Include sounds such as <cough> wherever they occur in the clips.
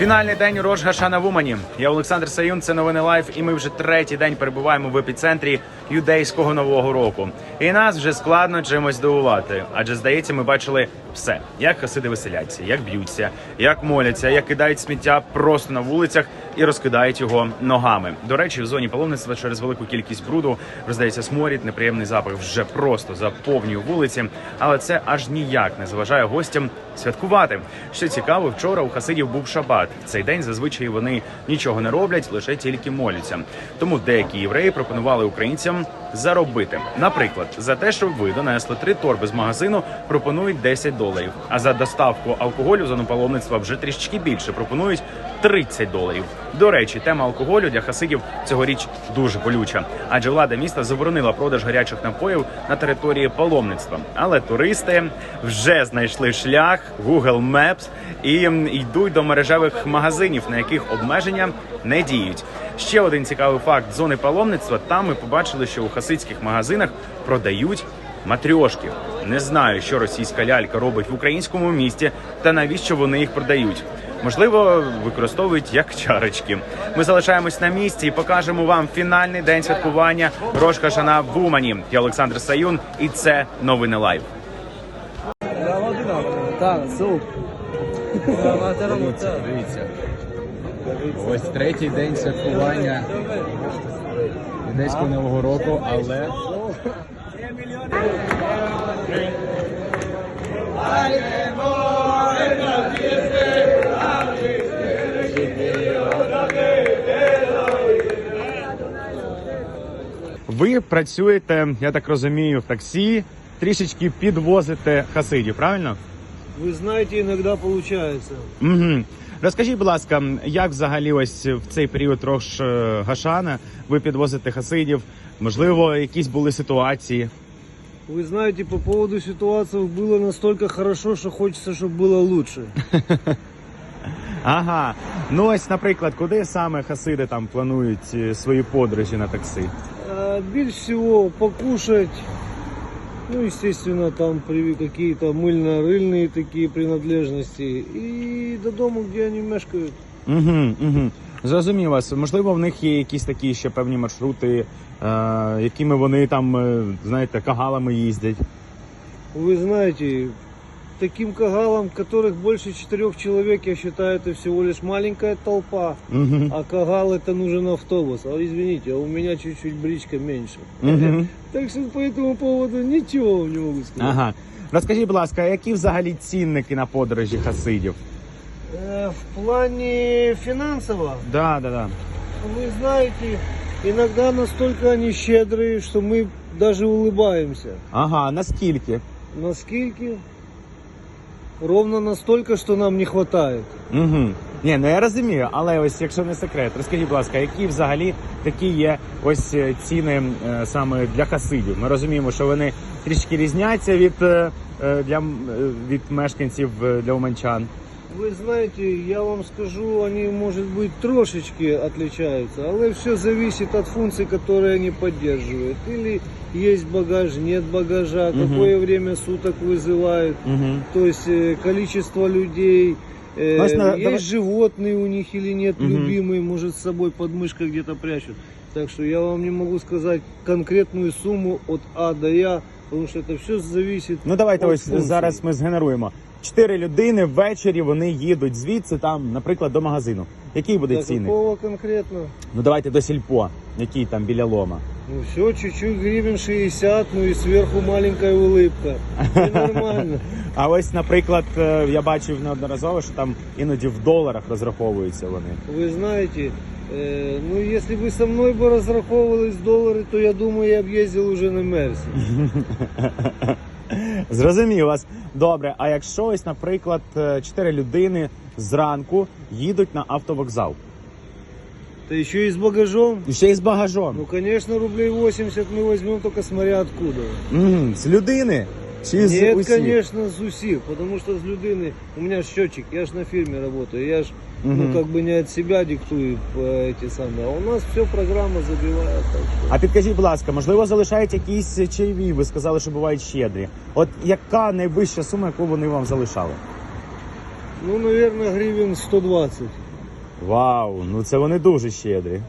Фінальний день Рош Гашана в Умані. Я Олександр Саюн. Це новини Лайф, і ми вже третій день перебуваємо в епіцентрі юдейського нового року. І нас вже складно чимось здивувати. Адже здається, ми бачили все: як хасиди веселяться, як б'ються, як моляться, як кидають сміття просто на вулицях і розкидають його ногами. До речі, в зоні паломництва через велику кількість бруду роздається сморід, неприємний запах вже просто заповнює вулиці. Але це аж ніяк не заважає гостям святкувати. Що цікаво, вчора у хасидів був шабат. В цей день зазвичай вони нічого не роблять, лише тільки моляться. Тому деякі євреї пропонували українцям заробити. Наприклад, за те, що ви донесли три торби з магазину, пропонують 10 доларів. А за доставку алкоголю в зону вже трішечки більше пропонують 30 доларів. До речі, тема алкоголю для хасидів цьогоріч дуже болюча, адже влада міста заборонила продаж гарячих напоїв на території паломництва. Але туристи вже знайшли шлях Google Maps і йдуть до мережевих магазинів, на яких обмеження не діють. Ще один цікавий факт зони паломництва. Там ми побачили, що у хасидських магазинах продають матрьошки. Не знаю, що російська лялька робить в українському місті та навіщо вони їх продають. Можливо, використовують як чарочки. Ми залишаємось на місці і покажемо вам фінальний день святкування Рошка Шана в Умані. Я Олександр Саюн, і це новини лайв. Так, суп. Дивіться, дивіться. Ось третій день святкування Юдейського Нового року, але Ви працюєте, я так розумію, в таксі, трішечки підвозите хасидів, правильно? Вы знаете, иногда получается. Угу. Розкажіть, будь ласка, як взагалі ось в цей період Рош е, Гашана ви підвозите хасидів? Можливо, якісь були ситуації? Вы знаете, по поводу ситуации было настолько хорошо, что хочется, чтобы было лучше. <laughs> Ага. Ну ось, наприклад, куди саме хасиди там планують е, свої подорожі на таксі? А, Больше всего покушать, ну, естественно, там при- какие-то мыльно-рыльные такие принадлежности. И до дома, где они мешкают. Угу, угу. Зрозумів вас. Можливо, в них є якісь такі ще певні маршрути, е, якими вони там, е, знаєте, кагалами їздять. Вы знаете, таким кагалам, которых больше четырех человек, я считаю, это всего лишь маленькая толпа. Угу. А кагал это нужен автобус. А извините, а у меня чуть-чуть бричка меньше. Угу. Так что по этому поводу ничего не могу сказать. Ага. Розкажіть, будь ласка, які взагалі цінники на подорожі хасидів? Э, в плане финансово, Да, да, да. вы знаете, иногда настолько они щедрые, что мы даже улыбаемся. Ага, наскільки? Наскільки? Ровно настолько, що нам не хватает. Угу. Ні, ну я розумію, але ось якщо не секрет, розкажіть, будь ласка, які взагалі такі є ось е, ціни е, саме для хасидів? Ми розуміємо, що вони трішки різняться від, е, е, для, е, від мешканців е, для уманчан. Вы знаете, я вам скажу, они, может быть, трошечки отличаются, але все зависит от функций, которые они поддерживают. Или есть багаж, нет багажа, Мгм. какое время суток вызывают, Угу. то есть э, количество людей, э, Ну, если на- есть давай- животные у них или нет Мгм. любимые, может, с собой под мышкой где-то прячут. Так что я вам не могу сказать конкретную сумму от А до Я, потому что это все зависит Ну давайте от ось функций. зараз ми згенеруємо. Чотири людини ввечері вони їдуть звідси, там, наприклад, до магазину. Який буде До ціни? какого конкретно? Ну давайте до сільпо, який там біля лома. Ну все, чуть-чуть гривен 60, ну и сверху маленькая улыбка. Это нормально. <laughs> А ось, наприклад, е, я бачив неодноразово, що там іноді в доларах розраховуються вони. Вы знаете, э, ну если бы со мной бы разраховывались доллары, то я думаю, я бы ездил уже на Мерсе. <laughs> <laughs> Зрозумів вас. Добре, а якщо ось, наприклад, е, чотири людини зранку їдуть на автовокзал, Та еще и с багажом. і ще й з багажом. Ну, конечно, рублей 80 мы возьмем, только смотря откуда. М, з людини чи з Нет, усіх? конечно, с усих, потому что с людины, у меня ж счетчик, я ж на фирме работаю, я ж, Мгм. ну, как бы не от себя диктую э, эти самые, а у нас все программа забивает, так что... А підкажіть, будь ласка, можливо, залишають якісь чайові? Ви сказали, що бувають щедрі. От яка найвища сума, яку вони вам залишали? Ну, наверное, гривен 120. Вау, ну це вони дуже щедрі.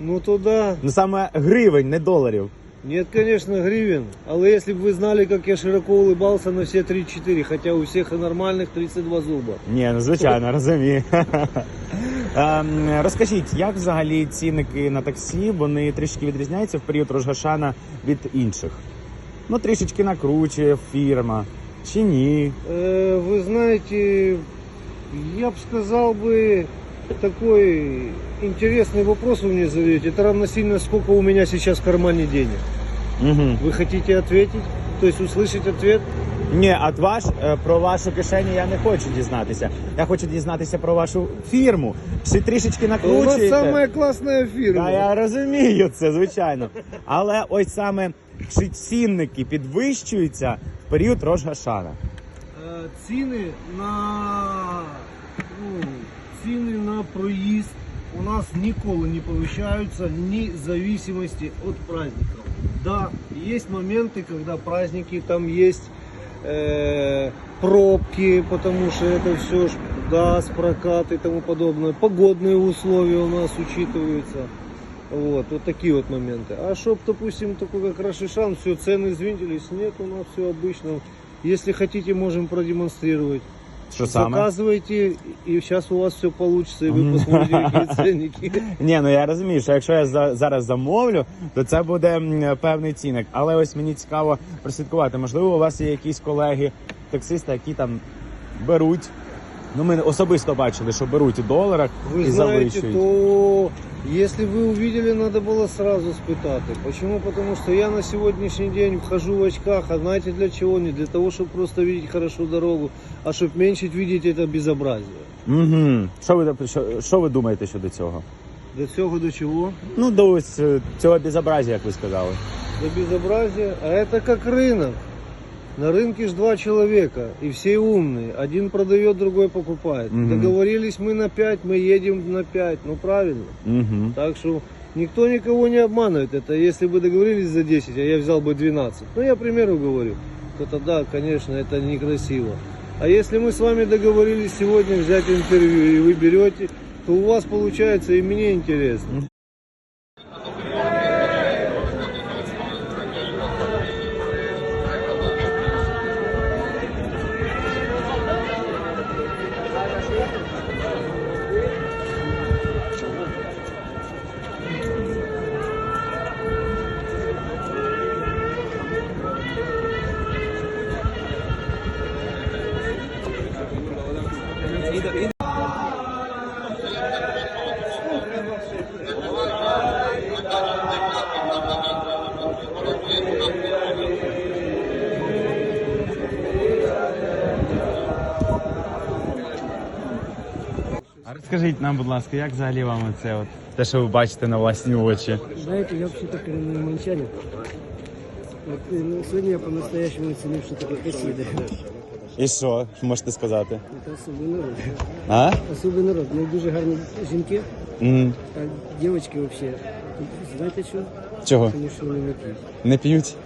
Ну туда Ну саме гривень, не доларів. нет, конечно, гривен. Але если бы вы знали, как я широко улыбался на все 3-4, хотя у всех и нормальных 32 зуба. Ні, ну звичайно, <laughs> розумію. Ем, Розкажіть, як взагалі цінники на таксі вони трішки відрізняються в період Рожгашана від інших? Ну, трішечки накручує фірма. Чи ні? Э, Вы знаете, я бы сказал бы, такой интересный вопрос вы мне задаете. Это равносильно, сколько у меня сейчас в кармане денег. Угу. Вы хотите ответить? То есть услышать ответ? Ні, а ваш е, про вашу кишеню я не хочу дізнатися. Я хочу дізнатися про вашу фірму. Чи трішечки У нас накручуєте? самая классная фирма. Та я розумію це, звичайно. Але ось саме чи цінники підвищуються в період Рожгашана? Е, Ціни на ну, ціни на проїзд у нас ніколи не повищаються ні в зависимости от праздников. Да, есть моменты, когда праздники, там есть э, пробки, потому что это все ж газ, прокат и тому подобное. Погодные условия у нас учитываются. Вот, вот такие вот моменты. А чтоб, допустим, такой как Рашишан, все, цены звинтились, нет, у нас все обычно. Если хотите, можем продемонстрировать. Що саме? Заказывайте, и сейчас у вас все получится, и вы посмотрите, какие ценники. Ні, ну я розумію, що якщо я за, зараз замовлю, то це буде м, певний цінник. Але ось мені цікаво прослідкувати. Можливо, у вас є якісь колеги, таксисти, які там беруть. Ну, ми особисто бачили, що беруть у доларах Вы і знаете, завищують. то если вы увидели, надо было сразу спитати. Почему? Потому что я на сегодняшний день вхожу в очках, а знаете для чего? Не для того, чтобы просто видеть хорошо дорогу, а чтобы меньше видеть это безобразие. Угу. Що ви що, що ви думаєте щодо цього? До цього до чего? Ну, до ось е, цього безобразія, як ви сказали. До безобразия. А это как рынок. На рынке ж два человека, и все умные. Один продает, другой покупает. Мгм. Договорились мы на 5, мы едем на 5. Ну правильно. Угу. Так что никто никого не обманывает. Это если бы договорились за 10, а я взял бы 12. Ну я примеру говорю. То тогда, конечно, это некрасиво. А если мы с вами договорились сегодня взять интервью и вы берете, то у вас получается и мне интересно. розкажіть нам, будь ласка, як взагалі вам це от те, що ви бачите на власні очі? Знаете, я вообще-то коренной манчанин. Вот, э, ну, сегодня я по-настоящему оценил, что такое хасиды. І що можете сказати? Это особый народ. А? Особый народ. Ну, дуже гарні жінки, М, а дівчатки вообще. Знаєте що? Чого? Тому що вони не п'ють. Не п'ють?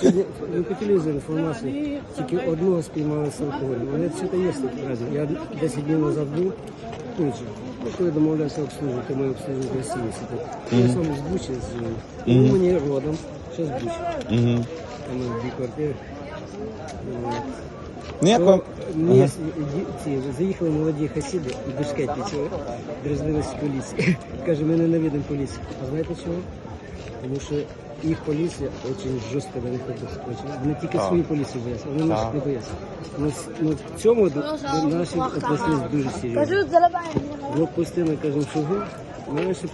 Сьогодні ви по телевізору інформацію, тільки одного спіймали з алкоголем. Але все це є разом. Я 10 днів назад був же. Ну, коли домовлявся обслужити, ми обслужили гостиниці. Я сам з Бучі, з мені родом, ще з Бучі. Угу. Там дві квартири. Ну, як вам? Мені ці, заїхали молоді хасіди і бешкетні цього, дразнились поліції. <laughs> Каже, ми ненавидимо поліцію. А знаєте чого? Тому що їх поліція дуже жорстко до них. Очень. Вони тільки свої поліції бояться, а вони наших не бояться. Ну, ну, в цьому до, до відносились дуже серйозно. Блокпости на кожному шагу. Наші,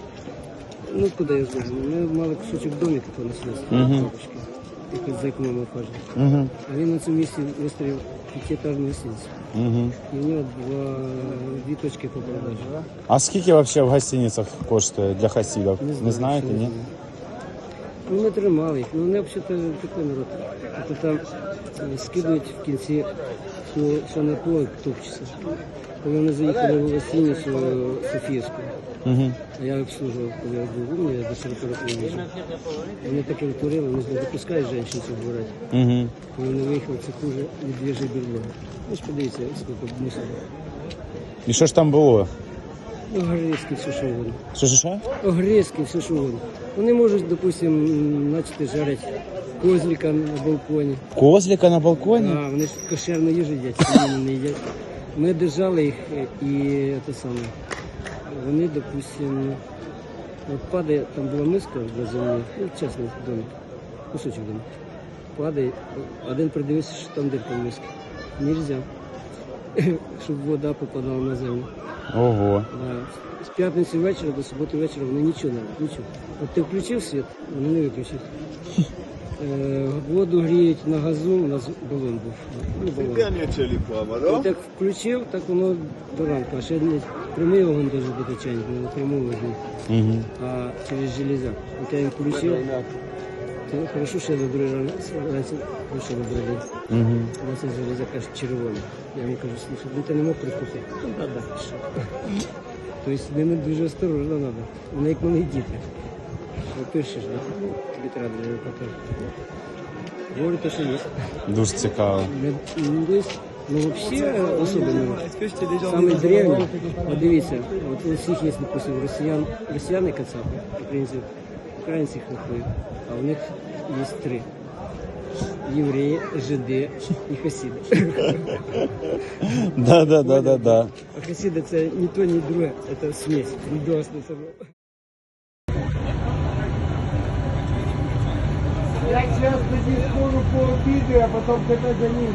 ну куди я зможу? Ми мали кусочок домика понесли. Мгм. Якось за якому ми кажемо. Угу. А він на цьому місці вистрілив п'ятиэтажну гостиницю. Угу. І в нього два, дві точки по продажі. А скільки взагалі в гостиницях коштує для хасідів? Не, знаєте, що ні? Ну, ми тримали їх. Ну, вони взагалі такий народ. Тобто там е, скидують в кінці, що, що не плой топчеться. Коли вони заїхали в гостиницю Софіївську, Угу. а я обслужував, коли я був, ну, я до 40 років їжджу. Вони таке витворили, вони не допускають цих брати. Угу. Коли вони виїхали, це хуже від двіжі бірлога. Ви ж подивіться, скільки мусора. І що ж там було? Огризки, все що угодно. Що, що, що? Огризки, все що угодно. Вони можуть, допустим, начати жарити козлика на балконі. Козлика на балконі? А, вони ж кошерну їжу їдять, свинину не їдять. Ми держали їх е, і те саме. Вони, допустим, от падає, там була миска на землі, ну, чесний домик, кусочок домик. Падає, один придивився, що там дирка в мисці. Нельзя, <coughs> щоб вода попадала на землю. Ого. З п'ятниці вечора до суботи вечора вони нічого не роблять, нічого. От ти включив світ, вони не виключать. Е, <laughs> Воду гріють на газу, у нас балон був. Ну, балон. І так включив, так воно до ранку. А ще не прямий вогонь дуже бути чайник, не прямий вогонь, Угу. а через железяк. От я їм включив, то хорошо, що я другий день. Угу. У нас є железяк аж червоний. Я йому кажу, слушай, ну ти не мог прикусити? Ну, да, да, що. Тобто ними дуже осторожно треба. Вони як малі діти. Що пишеш, да? Ну, тобі треба для репортажу. Говорю те, що є. Дуже цікаво. Ну, то есть, ну вообще особенно. Самый древний, вот дивіться, от у всіх є, допустим, росіян, росіяни кацапи, українці, українці хохли, а у них є три. Євреї, жиди і хасіди. Да, да, да, да, да. А хасіди це ні то, ні друге, це смесь, відносне само. Я сейчас тоді схожу по обіду, а потім тебе за ними.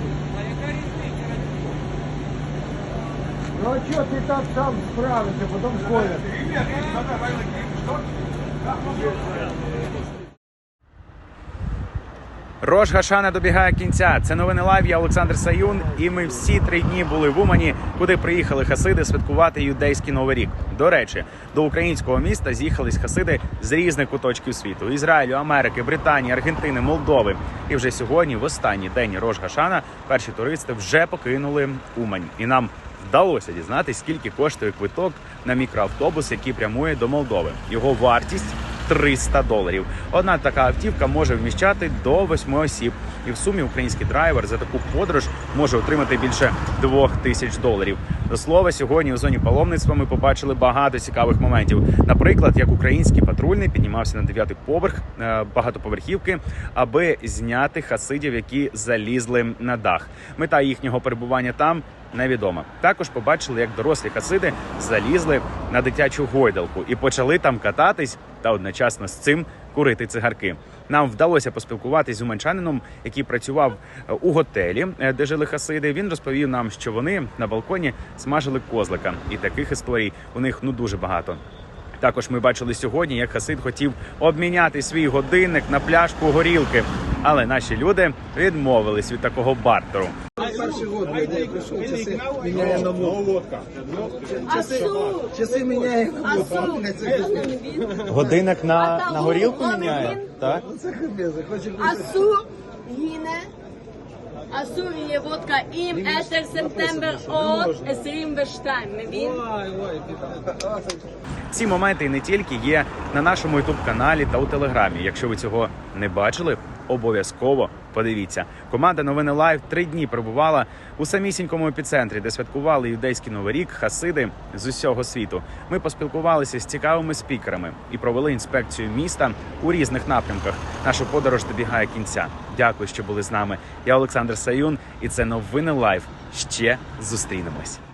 Ну а що ти там сам справишся, потім сходиш? Рож Гашана добігає кінця. Це новини лайв. Я Олександр Саюн. І ми всі три дні були в Умані, куди приїхали хасиди святкувати юдейський новий рік. До речі, до українського міста з'їхались хасиди з різних куточків світу: Ізраїлю, Америки, Британії, Аргентини, Молдови. І вже сьогодні, в останній день Рож Гашана, перші туристи вже покинули Умань. І нам вдалося дізнатися, скільки коштує квиток на мікроавтобус, який прямує до Молдови. Його вартість 300 доларів. Одна така автівка може вміщати до 8 осіб, і в сумі український драйвер за таку подорож може отримати більше 2 тисяч доларів. До слова, сьогодні у зоні паломництва ми побачили багато цікавих моментів. Наприклад, як український патрульний піднімався на дев'ятий поверх е, багатоповерхівки, аби зняти хасидів, які залізли на дах. Мета їхнього перебування там невідома. Також побачили, як дорослі хасиди залізли на дитячу гойдалку і почали там кататись та одночасно з цим курити цигарки. Нам вдалося поспілкуватись з уманчанином, який працював е, у готелі, е, де жили хасиди. Він розповів нам, що вони на балконі смажили козлика, і таких історій у них ну дуже багато. Також ми бачили сьогодні, як Хасид хотів обміняти свій годинник на пляшку горілки, але наші люди відмовились від такого бартеру. Часи міняє. Годинник на, на горілку міняє, так? אסור, הנה, אסור יהיה וודקה עם 10 ספטמבר עוד 22, מבין? Ці моменти не тільки є на нашому ютуб каналі та у телеграмі. Якщо ви цього не бачили, обов'язково подивіться. Команда новини Лайв три дні перебувала у самісінькому епіцентрі, де святкували юдейський новий рік хасиди з усього світу. Ми поспілкувалися з цікавими спікерами і провели інспекцію міста у різних напрямках. Наша подорож добігає кінця. Дякую, що були з нами. Я Олександр Саюн, і це новини Лайв. Ще зустрінемось.